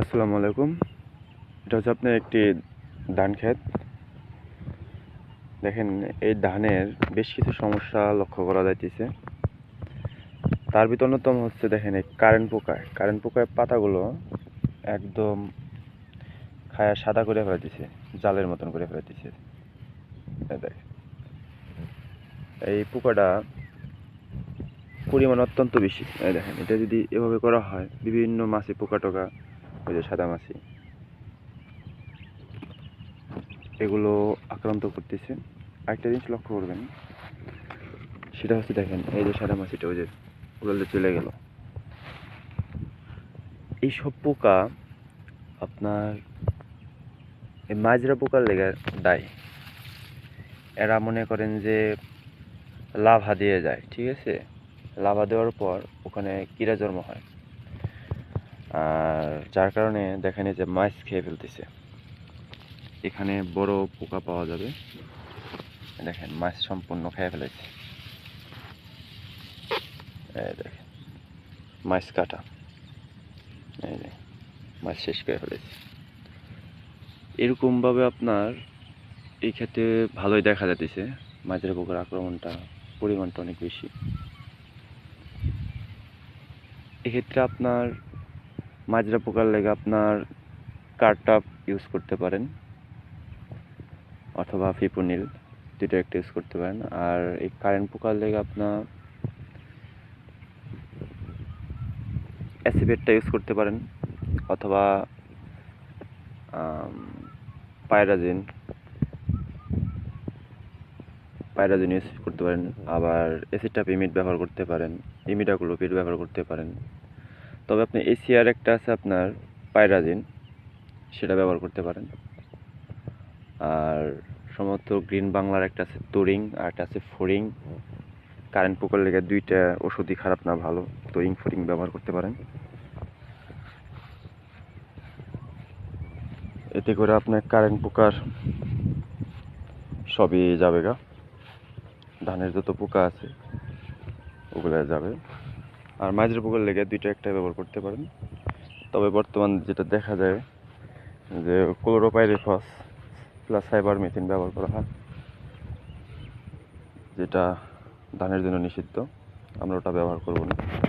আসসালামু আলাইকুম। এটা হচ্ছে আপনার একটি ধান ক্ষেত। দেখেন, এই ধানের বেশ কিছু সমস্যা লক্ষ্য করা যাইতেছে। তার ভিতর অন্যতম হচ্ছে দেখেন, এই কারেন্ট পোকায়। কারেন্ট পোকায় পাতাগুলো একদম খায়া সাদা করে ফেলাইতেছে, জালের মতন করে ফেলাইতেছে। দেখেন, এই পোকাটা পরিমাণ অত্যন্ত বেশি। দেখেন, এটা যদি এভাবে করা হয়, বিভিন্ন মাছে পোকা টোকা ওই যে সাদা মাছি। এগুলো আক্রান্ত করতেছে। আরেকটা জিনিস লক্ষ্য করবেন, সেটা হচ্ছে দেখেন, এই যে সাদা মাছিটা, ওই যে উড়ালে চলে গেল। এইসব পোকা আপনার, এই মাজরা পোকার লেগে দায়। এরা মনে করেন যে লাভা দিয়ে যায়, ঠিক আছে? লাভা দেওয়ার পর ওখানে কিরা জন্ম হয়। আর যার কারণে দেখেন যে মাছ খেয়ে ফেলতেছে। এখানে বড় পোকা পাওয়া যাবে। দেখেন, মাছ সম্পূর্ণ খেয়ে ফেলেছে। মাছ কাটা। মাছ শেষ করে ফেলেছে। এরকমভাবে আপনার এই ক্ষেত্রে ভালোই দেখা যাচ্ছে মাছের পোকার আক্রমণটা, পরিমাণটা অনেক বেশি। এক্ষেত্রে আপনার মাজরা পোকার লেগে আপনার কারটাপ ইউজ করতে পারেন। অথবা ফিপুনিল দুটো একটা ইউজ করতে পারেন। আর এই কারেন্ট পোকার লেগে আপনার অ্যাসিবেটটা ইউজ করতে পারেন। অথবা পায়রাজিন পায়রাজিন ইউজ করতে পারেন। আবার এসিটাপ ইমিড ব্যবহার করতে পারেন। ইমিডাকুলোপিড ব্যবহার করতে পারেন। তবে আপনি এসিআর একটা আছে আপনার পায়রাজিন সেটা ব্যবহার করতে পারেন। আর সম্ভবত গ্রিন বাংলার একটা আছে তোরিং, আর একটা আছে ফোরিং। কারেন্ট পোকার লেগে দুইটা ওষুধই খারাপ না, ভালো। তোরিং, ফোরিং ব্যবহার করতে পারেন। এতে করে আপনার কারেন্ট পোকার সবই যাবে গা। ধানের যত পোকা আছে, ওগুলো যাবে। আর মাঝের পোকার লেগে দুইটা একটা ব্যবহার করতে পারেন। তবে বর্তমান যেটা দেখা যায় যে ক্লোরোপাইরিফস প্লাস সাইবার মেথিন ব্যবহার করা হয়, যেটা ধানের জন্য নিষিদ্ধ। আমরা ওটা ব্যবহার করব না।